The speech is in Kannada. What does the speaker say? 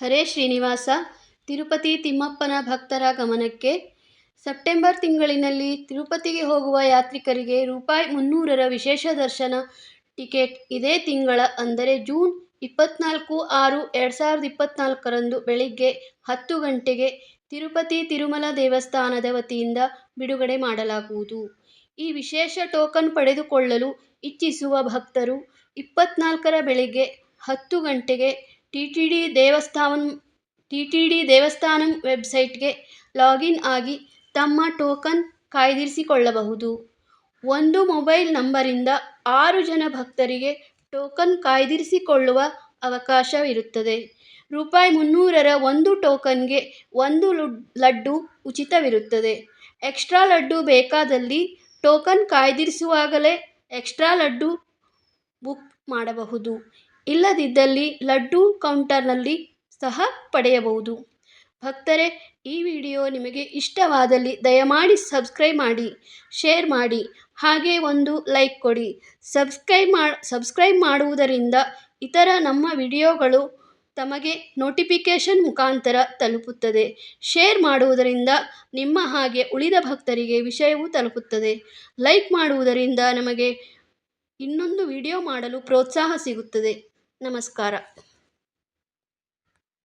ಹರೇ ಶ್ರೀನಿವಾಸ, ತಿರುಪತಿ ತಿಮ್ಮಪ್ಪನ ಭಕ್ತರ ಗಮನಕ್ಕೆ ಸೆಪ್ಟೆಂಬರ್ ತಿಂಗಳಿನಲ್ಲಿ ತಿರುಪತಿಗೆ ಹೋಗುವ ಯಾತ್ರಿಕರಿಗೆ ರೂಪಾಯಿ ಮುನ್ನೂರರ ವಿಶೇಷ ದರ್ಶನ ಟಿಕೆಟ್ ಇದೇ ತಿಂಗಳ ಅಂದರೆ ಜೂನ್ ಇಪ್ಪತ್ನಾಲ್ಕು ಆರು ಎರಡು ಸಾವಿರದ ಇಪ್ಪತ್ನಾಲ್ಕರಂದು ಬೆಳಿಗ್ಗೆ ಹತ್ತು ಗಂಟೆಗೆ ತಿರುಪತಿ ತಿರುಮಲ ದೇವಸ್ಥಾನದ ವತಿಯಿಂದ ಬಿಡುಗಡೆ ಮಾಡಲಾಗುವುದು. ಈ ವಿಶೇಷ ಟೋಕನ್ ಪಡೆದುಕೊಳ್ಳಲು ಇಚ್ಛಿಸುವ ಭಕ್ತರು ಇಪ್ಪತ್ನಾಲ್ಕರ ಬೆಳಿಗ್ಗೆ ಹತ್ತು ಗಂಟೆಗೆ ಟಿ ಟಿ ಡಿ ದೇವಸ್ಥಾನ ಟಿ ಟಿ ದೇವಸ್ಥಾನಂ ವೆಬ್ಸೈಟ್ಗೆ ಲಾಗಿನ್ ಆಗಿ ತಮ್ಮ ಟೋಕನ್ ಕಾಯ್ದಿರಿಸಿಕೊಳ್ಳಬಹುದು. ಒಂದು ಮೊಬೈಲ್ ನಂಬರಿಂದ ಆರು ಜನ ಭಕ್ತರಿಗೆ ಟೋಕನ್ ಕಾಯ್ದಿರಿಸಿಕೊಳ್ಳುವ ಅವಕಾಶವಿರುತ್ತದೆ. ರೂಪಾಯಿ ಮುನ್ನೂರರ ಒಂದು ಟೋಕನ್ಗೆ ಒಂದು ಲಡ್ಡು ಉಚಿತವಿರುತ್ತದೆ. ಎಕ್ಸ್ಟ್ರಾ ಲಡ್ಡು ಬೇಕಾದಲ್ಲಿ ಟೋಕನ್ ಕಾಯ್ದಿರಿಸುವಾಗಲೇ ಎಕ್ಸ್ಟ್ರಾ ಲಡ್ಡು ಬುಕ್ ಮಾಡಬಹುದು. ಇಲ್ಲದಿದ್ದಲ್ಲಿ ಲಡ್ಡು ಕೌಂಟರ್ನಲ್ಲಿ ಸಹ ಪಡೆಯಬಹುದು. ಭಕ್ತರೇ, ಈ ವಿಡಿಯೋ ನಿಮಗೆ ಇಷ್ಟವಾದಲ್ಲಿ ದಯಮಾಡಿ ಸಬ್ಸ್ಕ್ರೈಬ್ ಮಾಡಿ, ಶೇರ್ ಮಾಡಿ, ಹಾಗೆ ಒಂದು ಲೈಕ್ ಕೊಡಿ. ಸಬ್ಸ್ಕ್ರೈಬ್ ಮಾ, ಸಬ್ಸ್ಕ್ರೈಬ್ ಮಾಡುವುದರಿಂದ ಇತರ ನಮ್ಮ ವಿಡಿಯೋಗಳು ತಮಗೆ ನೋಟಿಫಿಕೇಷನ್ ಮುಖಾಂತರ ತಲುಪುತ್ತದೆ. ಶೇರ್ ಮಾಡುವುದರಿಂದ ನಿಮ್ಮ ಹಾಗೆ ಉಳಿದ ಭಕ್ತರಿಗೆ ವಿಷಯವು ತಲುಪುತ್ತದೆ. ಲೈಕ್ ಮಾಡುವುದರಿಂದ ನಮಗೆ ಇನ್ನೊಂದು ವಿಡಿಯೋ ಮಾಡಲು ಪ್ರೋತ್ಸಾಹ ಸಿಗುತ್ತದೆ. ನಮಸ್ಕಾರ.